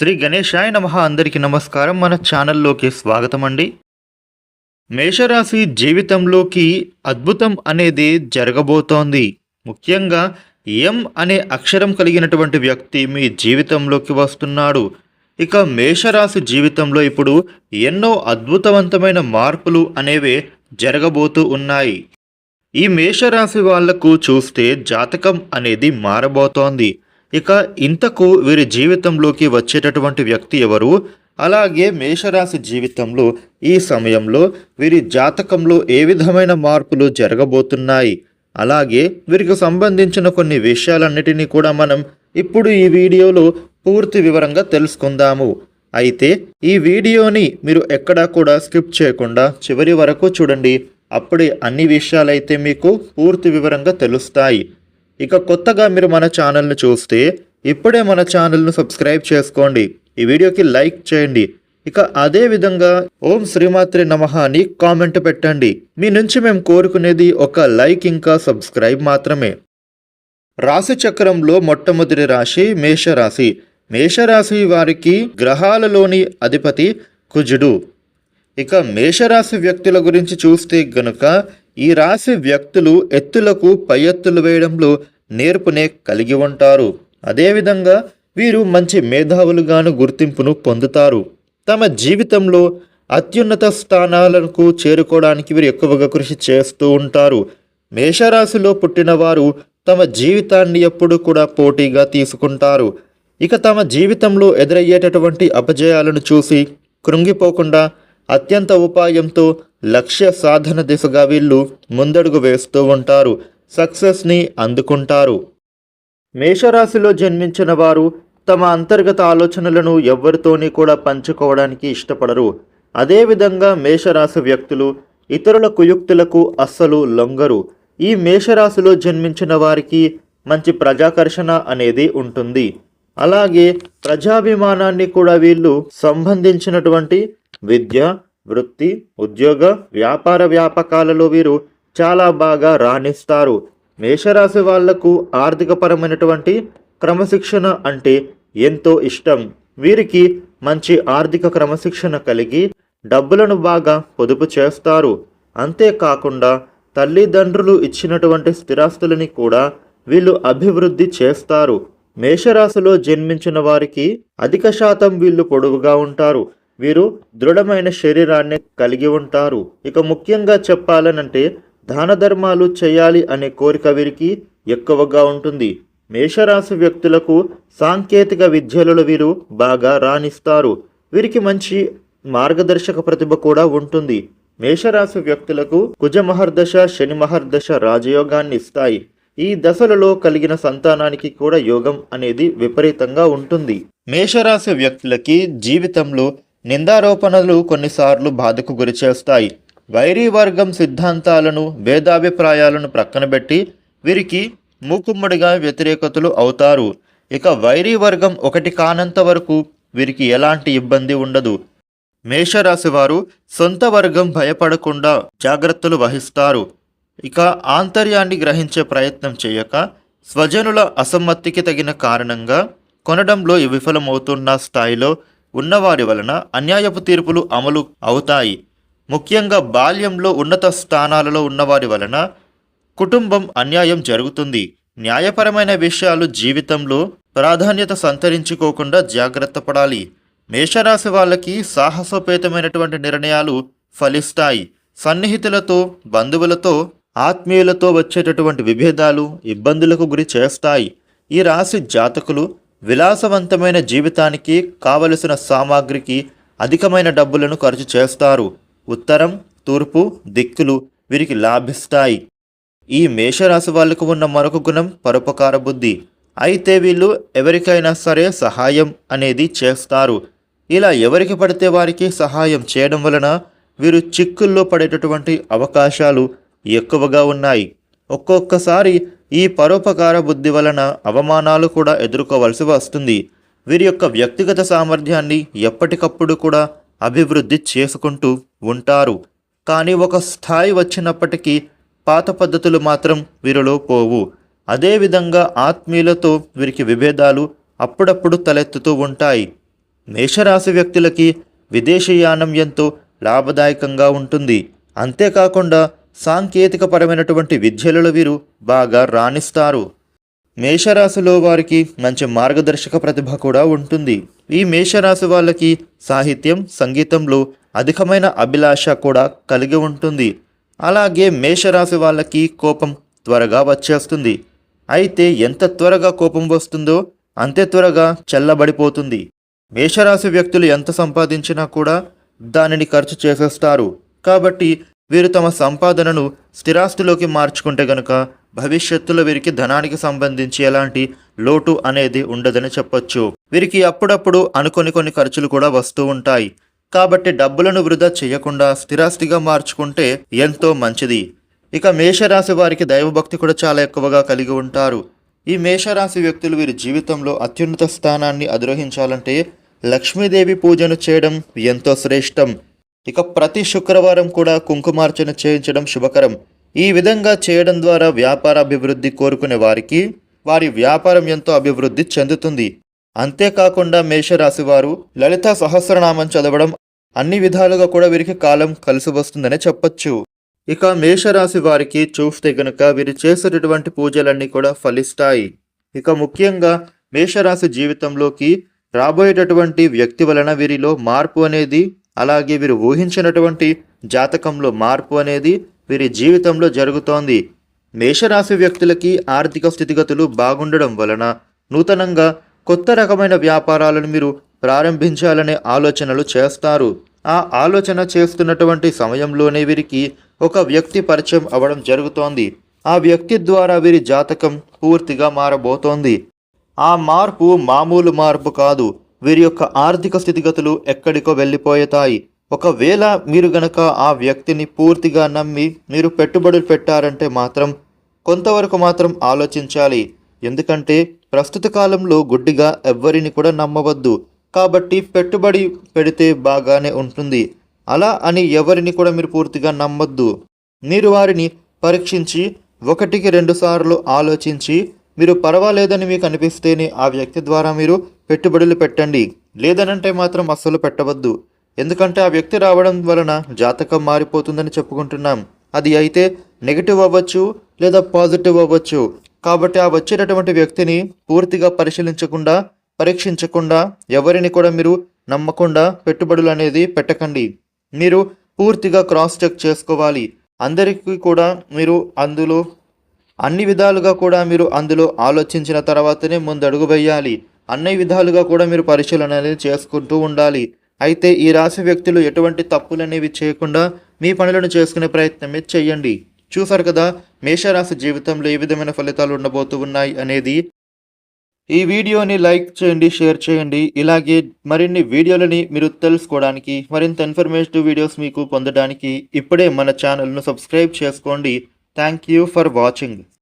శ్రీ గణేశాయ నమ అందరికీ నమస్కారం. మన ఛానల్లోకి స్వాగతం అండి. మేషరాశి జీవితంలోకి అద్భుతం అనేది జరగబోతోంది. ముఖ్యంగా ఎం అనే అక్షరం కలిగినటువంటి వ్యక్తి మీ జీవితంలోకి వస్తున్నాడు. ఇక మేషరాశి జీవితంలో ఇప్పుడు ఎన్నో అద్భుతవంతమైన మార్పులు అనేవి జరగబోతూ ఉన్నాయి. ఈ మేషరాశి వాళ్ళకు చూస్తే జాతకం అనేది మారబోతోంది. ఇక ఇంతకు వీరి జీవితంలోకి వచ్చేటటువంటి వ్యక్తి ఎవరు? అలాగే మేషరాశి జీవితంలో ఈ సమయంలో వీరి జాతకంలో ఏ విధమైన మార్పులు జరగబోతున్నాయి? అలాగే వీరికి సంబంధించిన కొన్ని విషయాలన్నిటినీ కూడా మనం ఇప్పుడు ఈ వీడియోలో పూర్తి వివరంగా తెలుసుకుందాము. అయితే ఈ వీడియోని మీరు ఎక్కడా కూడా స్కిప్ చేయకుండా చివరి వరకు చూడండి. అప్పుడే అన్ని విషయాలైతే మీకు పూర్తి వివరంగా తెలుస్తాయి. ఇక కొత్తగా మీరు మన ఛానల్ని చూస్తే ఇప్పుడే మన ఛానల్ను సబ్స్క్రైబ్ చేసుకోండి. ఈ వీడియోకి లైక్ చేయండి. ఇక అదే విధంగా ఓం శ్రీమాత్రి నమః అని కామెంట్ పెట్టండి. మీ నుంచి మేము కోరుకునేది ఒక లైక్ ఇంకా సబ్స్క్రైబ్ మాత్రమే. రాశి చక్రంలో మొట్టమొదటి రాశి మేషరాశి. మేషరాశి వారికి గ్రహాలలోని అధిపతి కుజుడు. ఇక మేషరాశి వ్యక్తుల గురించి చూస్తే గనుక ఈ రాశి వ్యక్తులు ఎత్తులకు పై ఎత్తులు వేయడంలో నేర్పునే కలిగి ఉంటారు. అదేవిధంగా వీరు మంచి మేధావులుగాను గుర్తింపును పొందుతారు. తమ జీవితంలో అత్యున్నత స్థానాలకు చేరుకోవడానికి వీరు ఎక్కువగా కృషి చేస్తూ ఉంటారు. మేషరాశిలో పుట్టిన వారు తమ జీవితాన్ని ఎప్పుడు కూడా పోటీగా తీసుకుంటారు. ఇక తమ జీవితంలో ఎదురయ్యేటటువంటి అపజయాలను చూసి కృంగిపోకుండా అత్యంత ఉపాయంతో లక్ష్య సాధన దిశగా వీళ్ళు ముందడుగు వేస్తూ ఉంటారు సక్సెస్ని అందుకుంటారు. మేషరాశిలో జన్మించిన వారు తమ అంతర్గత ఆలోచనలను ఎవరితోని కూడా పంచుకోవడానికి ఇష్టపడరు. అదేవిధంగా మేషరాశి వ్యక్తులు ఇతరుల కుయుక్తులకు అస్సలు లొంగరు. ఈ మేషరాశిలో జన్మించిన వారికి మంచి ప్రజాకర్షణ అనేది ఉంటుంది. అలాగే ప్రజాభిమానాన్ని కూడా వీళ్ళు సంబంధించినటువంటి విద్య వృత్తి ఉద్యోగ వ్యాపార వ్యాపకాలలో వీరు చాలా బాగా రాణిస్తారు. మేషరాశి వాళ్ళకు ఆర్థికపరమైనటువంటి క్రమశిక్షణ అంటే ఎంతో ఇష్టం. వీరికి మంచి ఆర్థిక క్రమశిక్షణ కలిగి డబ్బులను బాగా పొదుపు చేస్తారు. అంతేకాకుండా తల్లిదండ్రులు ఇచ్చినటువంటి స్థిరాస్తులని కూడా వీళ్ళు అభివృద్ధి చేస్తారు. మేషరాశిలో జన్మించిన వారికి అధిక శాతం వీళ్ళు పొడవుగా ఉంటారు. వీరు దృఢమైన శరీరాన్ని కలిగి ఉంటారు. ఇక ముఖ్యంగా చెప్పాలనంటే దాన ధర్మాలు చేయాలి అనే కోరిక వీరికి ఎక్కువగా ఉంటుంది. మేషరాశి వ్యక్తులకు సాంకేతిక విద్యలలో వీరు బాగా రాణిస్తారు. వీరికి మంచి మార్గదర్శక ప్రతిభ కూడా ఉంటుంది. మేషరాశి వ్యక్తులకు కుజ మహర్దశ శని మహర్దశ రాజయోగాన్ని ఇస్తాయి. ఈ దశలలో కలిగిన సంతానానికి కూడా యోగం అనేది విపరీతంగా ఉంటుంది. మేషరాశి వ్యక్తులకి జీవితంలో నిందారోపణలు కొన్నిసార్లు బాధకు గురిచేస్తాయి వైరీ వర్గం సిద్ధాంతాలను భేదాభిప్రాయాలను ప్రక్కనబెట్టి వీరికి మూకుమ్మడిగా వ్యతిరేకతలు అవుతారు. ఇక వైరీ వర్గం ఒకటి కానంత వరకు వీరికి ఎలాంటి ఇబ్బంది ఉండదు. మేషరాశి వారు సొంత వర్గం భయపడకుండా జాగ్రత్తలు వహిస్తారు. ఇక ఆంతర్యాన్ని గ్రహించే ప్రయత్నం చేయక స్వజనుల అసమ్మతికి తగిన కారణంగా కొనడంలో విఫలమవుతున్న స్థాయిలో ఉన్నవారి వలన అన్యాయపు తీర్పులు అమలు అవుతాయి. ముఖ్యంగా బాల్యంలో ఉన్నత స్థానాలలో ఉన్నవారి వలన కుటుంబం అన్యాయం జరుగుతుంది. న్యాయపరమైన విషయాలు జీవితంలో ప్రాధాన్యత సంతరించుకోకుండా జాగ్రత్త పడాలి. మేషరాశి వాళ్ళకి సాహసోపేతమైనటువంటి నిర్ణయాలు ఫలిస్తాయి. సన్నిహితులతో బంధువులతో ఆత్మీయులతో వచ్చేటటువంటి విభేదాలు ఇబ్బందులకు గురి చేస్తాయి. ఈ రాశి జాతకులు విలాసవంతమైన జీవితానికి కావలసిన సామాగ్రికి అధికమైన డబ్బులను ఖర్చు చేస్తారు. ఉత్తరం తూర్పు దిక్కులు వీరికి లాభిస్తాయి. ఈ మేషరాశి వాళ్ళకు ఉన్న మరొక గుణం పరోపకార బుద్ధి. అయితే వీళ్ళు ఎవరికైనా సరే సహాయం అనేది చేస్తారు. ఇలా ఎవరికి పడితే వారికి సహాయం చేయడం వలన వీరు చిక్కుల్లో పడేటటువంటి అవకాశాలు ఎక్కువగా ఉన్నాయి. ఒక్కొక్కసారి ఈ పరోపకార బుద్ధి వలన అవమానాలు కూడా ఎదుర్కోవలసి వస్తుంది. వీరి యొక్క వ్యక్తిగత సామర్థ్యాన్ని ఎప్పటికప్పుడు కూడా అభివృద్ధి చేసుకుంటూ ఉంటారు. కానీ ఒక స్థాయి వచ్చినప్పటికీ పాత పద్ధతులు మాత్రం వీరిలో పోవు. అదేవిధంగా ఆత్మీయులతో వీరికి విభేదాలు అప్పుడప్పుడు తలెత్తుతూ ఉంటాయి. మేషరాశి వ్యక్తులకి విదేశీయానం ఎంతో లాభదాయకంగా ఉంటుంది. అంతేకాకుండా సాంకేతికపరమైనటువంటి విద్యలలో వీరు బాగా రాణిస్తారు. మేషరాశిలో వారికి మంచి మార్గదర్శక ప్రతిభ కూడా ఉంటుంది. ఈ మేషరాశి వాళ్ళకి సాహిత్యం సంగీతంలో అధికమైన అభిలాష కూడా కలిగి ఉంటుంది. అలాగే మేషరాశి వాళ్ళకి కోపం త్వరగా వచ్చేస్తుంది. అయితే ఎంత త్వరగా కోపం వస్తుందో అంతే త్వరగా చల్లబడిపోతుంది. మేషరాశి వ్యక్తులు ఎంత సంపాదించినా కూడా దానిని ఖర్చు చేసేస్తారు. కాబట్టి వీరు తమ సంపాదనను స్థిరాస్తిలోకి మార్చుకుంటే గనుక భవిష్యత్తులో వీరికి ధనానికి సంబంధించి ఎలాంటి లోటు అనేది ఉండదని చెప్పొచ్చు. వీరికి అప్పుడప్పుడు అనుకొని కొన్ని ఖర్చులు కూడా వస్తూ ఉంటాయి. కాబట్టి డబ్బులను వృధా చేయకుండా స్థిరాస్తిగా మార్చుకుంటే ఎంతో మంచిది. ఇక మేషరాశి వారికి దైవభక్తి కూడా చాలా ఎక్కువగా కలిగి ఉంటారు. ఈ మేషరాశి వ్యక్తులు వీరి జీవితంలో అత్యున్నత స్థానాన్ని అధిరోహించాలంటే లక్ష్మీదేవి పూజను చేయడం ఎంతో శ్రేష్టం. ఇక ప్రతి శుక్రవారం కూడా కుంకుమార్చన చేయించడం శుభకరం. ఈ విధంగా చేయడం ద్వారా వ్యాపార అభివృద్ధి కోరుకునే వారికి వారి వ్యాపారం ఎంతో అభివృద్ధి చెందుతుంది. అంతేకాకుండా మేషరాశి వారు లలిత సహస్రనామం చదవడం అన్ని విధాలుగా కూడా వీరికి కాలం కలిసి వస్తుందనే చెప్పొచ్చు. ఇక మేషరాశి వారికి చూస్తే గనుక వీరు చేసేటటువంటి పూజలన్నీ కూడా ఫలిస్తాయి. ఇక ముఖ్యంగా మేషరాశి జీవితంలోకి రాబోయేటటువంటి వ్యక్తి వలన వీరిలో మార్పు అనేది అలాగే వీరు ఊహించినటువంటి జాతకంలో మార్పు అనేది వీరి జీవితంలో జరుగుతోంది. మేషరాశి వ్యక్తులకి ఆర్థిక స్థితిగతులు బాగుండడం వలన నూతనంగా కొత్త రకమైన వ్యాపారాలను మీరు ప్రారంభించాలనే ఆలోచనలు చేస్తారు. ఆ ఆలోచన చేస్తున్నటువంటి సమయంలోనే వీరికి ఒక వ్యక్తి పరిచయం అవ్వడం జరుగుతోంది. ఆ వ్యక్తి ద్వారా వీరి జాతకం పూర్తిగా మారబోతోంది. ఆ మార్పు మామూలు మార్పు కాదు. వీరి యొక్క ఆర్థిక స్థితిగతులు ఎక్కడికో వెళ్ళిపోయతాయి. ఒకవేళ మీరు గనక ఆ వ్యక్తిని పూర్తిగా నమ్మి మీరు పెట్టుబడులు పెట్టారంటే మాత్రం కొంతవరకు మాత్రం ఆలోచించాలి. ఎందుకంటే ప్రస్తుత కాలంలో గుడ్డిగా ఎవ్వరిని కూడా నమ్మవద్దు. కాబట్టి పెట్టుబడి పెడితే బాగానే ఉంటుంది. అలా అని ఎవరిని కూడా మీరు పూర్తిగా నమ్మొద్దు. మీరు వారిని పరీక్షించి ఒకటికి రెండు సార్లు ఆలోచించి మీరు పర్వాలేదని మీకు అనిపిస్తేనే ఆ వ్యక్తి ద్వారా మీరు పెట్టుబడులు పెట్టండి. లేదనంటే మాత్రం అస్సలు పెట్టవద్దు. ఎందుకంటే ఆ వ్యక్తి రావడం వలన జాతకం మారిపోతుందని చెప్పుకుంటున్నాం. అది అయితే నెగిటివ్ అవ్వచ్చు లేదా పాజిటివ్ అవ్వచ్చు. కాబట్టి ఆ వచ్చేటటువంటి వ్యక్తిని పూర్తిగా పరిశీలించకుండా పరీక్షించకుండా ఎవరిని కూడా మీరు నమ్మకుండా పెట్టుబడులు అనేది పెట్టకండి. మీరు పూర్తిగా క్రాస్ చెక్ చేసుకోవాలి. అందరికీ కూడా మీరు అందులో అన్ని విధాలుగా కూడా మీరు అందులో ఆలోచించిన తర్వాతనే ముందు అడుగు వేయాలి. అన్ని విధాలుగా కూడా మీరు పరిశీలన అనేది చేసుకుంటూ ఉండాలి. అయితే ఈ రాశి వ్యక్తులు ఎటువంటి తప్పులు అనేవి చేయకుండా మీ పనులను చేసుకునే ప్రయత్నమే చేయండి. చూసారు కదా మేషరాశి జీవితంలో ఏ విధమైన ఫలితాలు ఉండబోతూ ఉన్నాయి అనేది? ఈ వీడియోని లైక్ చేయండి షేర్ చేయండి. ఇలాగే మరిన్ని వీడియోలని మీరు తెలుసుకోవడానికి మరింత ఇన్ఫర్మేటివ్ వీడియోస్ మీకు పొందడానికి ఇప్పుడే మన ఛానల్ను సబ్స్క్రైబ్ చేసుకోండి. Thank you for watching.